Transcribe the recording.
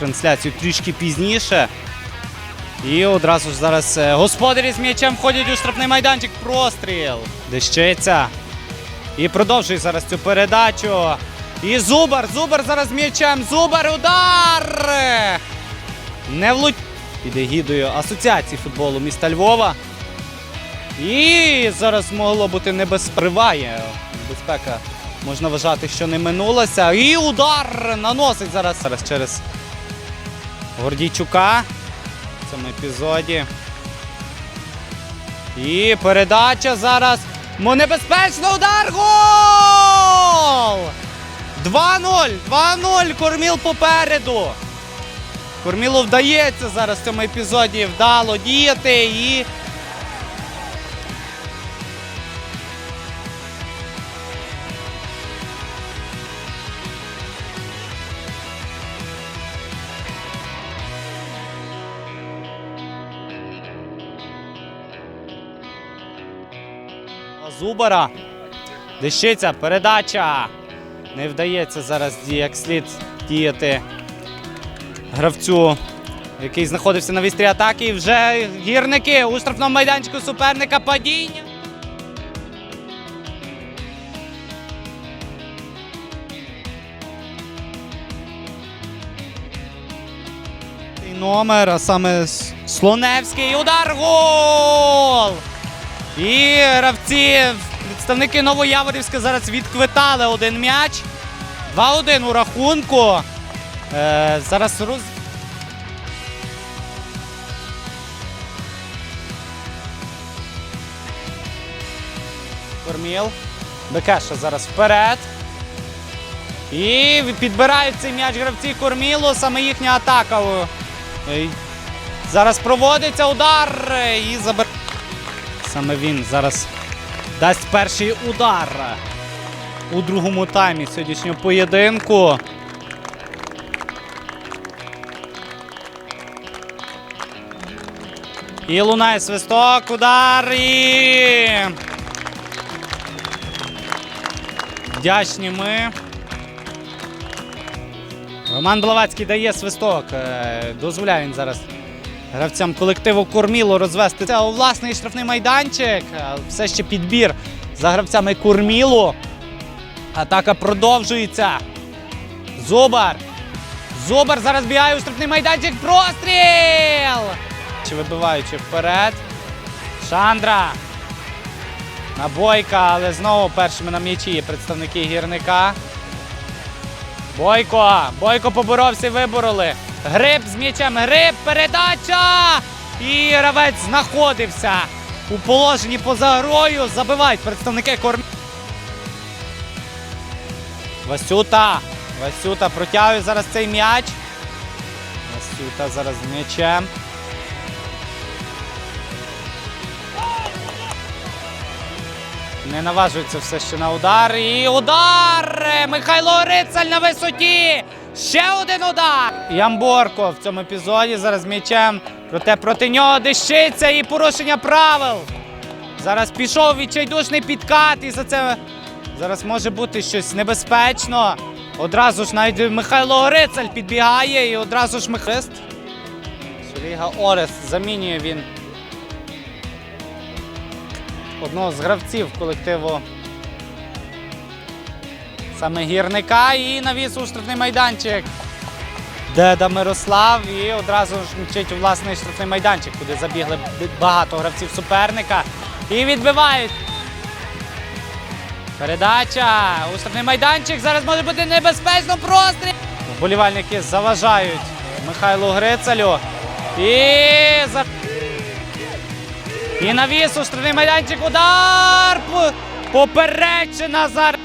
Трансляцію трішки пізніше. І одразу ж зараз е, господарі з м'ячем входять у штрафний майданчик. Простріл. Дещиця. І продовжує зараз цю передачу. І Зубар. Зубар зараз з м'ячем. Зубар. Удар! Не влуч. Під егідою Асоціації футболу міста Львова. І зараз могло бути небезприває. Безпека можна вважати, що не минулася. І удар наносить зараз. Зараз через Гордійчука в цьому епізоді. І передача зараз. Небезпечно удар! Гол! 2-0! 2-0! Корміл попереду. Кормілу вдається зараз в цьому епізоді вдало діяти і. Зубара. Дещиця, передача. Не вдається зараз як слід діяти гравцю, який знаходився на вістрі атаки. Вже гірники у штрафному майданчику суперника падіння. Номер, а саме Слоневський удар гол! І гравці, представники Новояворівська зараз відквитали один м'яч. 2-1 у рахунку. Е, зараз роз... Корміл. Бекеша зараз вперед. І підбирають цей м'яч гравці Кормілу. Саме їхня атака. Е, Зараз проводиться удар е, і забер... Саме він зараз дасть перший удар у другому таймі сьогоднішнього поєдинку. І лунає свисток, удар і. Вдячні ми. Роман Блавацький дає свисток. Е, Дозволяє він зараз гравцям колективу Корміло розвести це у власний штрафний майданчик. Е, Все ще підбір за гравцями Корміло. Атака продовжується. Зубар. Зубар зараз бігає у штрафний майданчик. Простріл! Чи вибиваючи вперед. Шандра. Набойка, але знову першими на м'ячі є представники гірника. Бойко! Бойко поборовся і вибороли. Гриб з м'ячем. Гриб, передача! І гравець знаходився у положенні поза грою. Забивають представники корм. Васюта. Васюта протягує зараз цей м'яч. Васюта зараз з м'ячем. Не наважується все ще на удар. І удар! Михайло Рицаль на висоті! Ще один удар! Ямборко в цьому епізоді зараз м'ячем. Проте проти нього дещиться і порушення правил. Зараз пішов відчайдушний підкат, і за це зараз може бути щось небезпечно. Одразу ж навіть Михайло Орицаль підбігає і одразу ж Михист. Соліга Орес замінює він одного з гравців колективу саме гірника і навіс у штрафний майданчик. Деда Мирослав і одразу ж мчить у власний штрафний майданчик, куди забігли багато гравців суперника. І відбивають. Передача. У майданчик. Зараз може бути небезпечно простріл. Вболівальники заважають Михайлу Грицалю. І за... І навіс у майданчик. Удар! П- Поперечина зараз.